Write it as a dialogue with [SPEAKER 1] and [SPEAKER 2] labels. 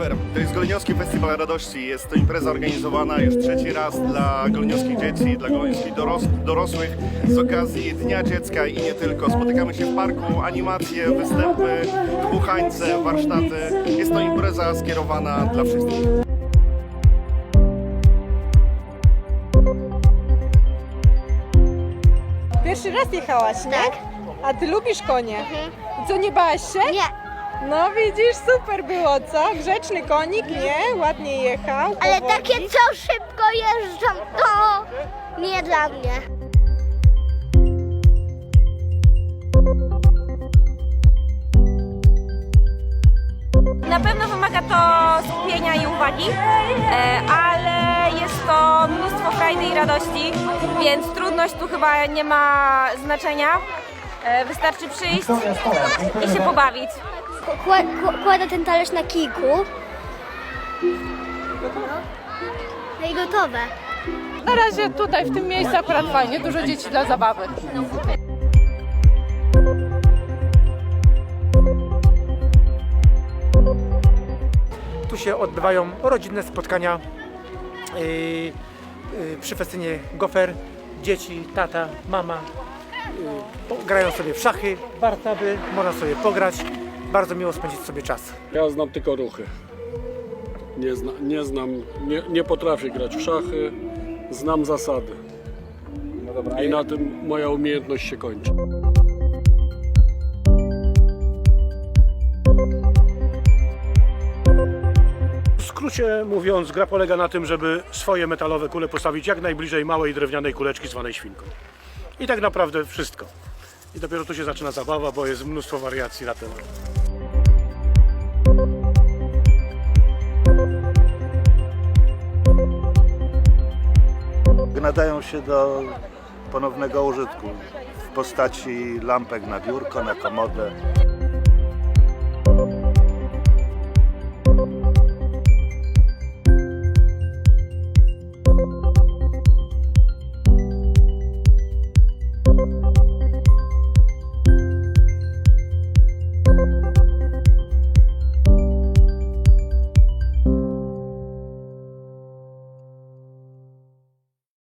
[SPEAKER 1] Pełen Radości. Jest to impreza organizowana już trzeci raz dla goleniowskich dzieci, dla goleniowskich doros dorosłych z okazji Dnia Dziecka i nie tylko. Spotykamy się w parku, animacje, występy, dmuchańce, warsztaty. Jest to impreza skierowana dla wszystkich.
[SPEAKER 2] Pierwszy raz jechałaś, nie?
[SPEAKER 3] Tak.
[SPEAKER 2] A ty lubisz konie? I co, nie bałaś się?
[SPEAKER 3] Nie,
[SPEAKER 2] No widzisz, super było, co? Grzeczny konik, nie? Ładnie jechał.
[SPEAKER 3] ale
[SPEAKER 2] powoli.
[SPEAKER 3] takie co szybko jeżdżą, to nie dla mnie.
[SPEAKER 4] Na pewno wymaga to skupienia i uwagi, e, ale jest to mnóstwo frajdy i radości, więc trudność tu chyba nie ma znaczenia. E, Wystarczy przyjść i się pobawić.
[SPEAKER 3] Kła- kła- Kładę ten talerz na kijku. No i gotowe.
[SPEAKER 5] Na razie tutaj w tym miejscu akurat fajnie, dużo dzieci dla zabawy.
[SPEAKER 6] Tu się odbywają rodzinne spotkania yy, yy, przy festynie gofer. Dzieci, tata, mama yy, grają sobie w szachy, wartaby, można sobie pograć. Bardzo miło spędzić sobie czas.
[SPEAKER 7] Ja znam tylko ruchy. Nie, zna, nie znam, nie, nie potrafię grać w szachy, znam zasady. I na tym moja umiejętność się kończy.
[SPEAKER 8] W skrócie mówiąc, gra polega na tym, żeby swoje metalowe kule postawić jak najbliżej małej drewnianej kuleczki zwanej świnką. I tak naprawdę wszystko. I dopiero tu się zaczyna zabawa, bo jest mnóstwo wariacji na temat.
[SPEAKER 9] Nadają się do ponownego użytku w postaci lampek na biurko, na komodę.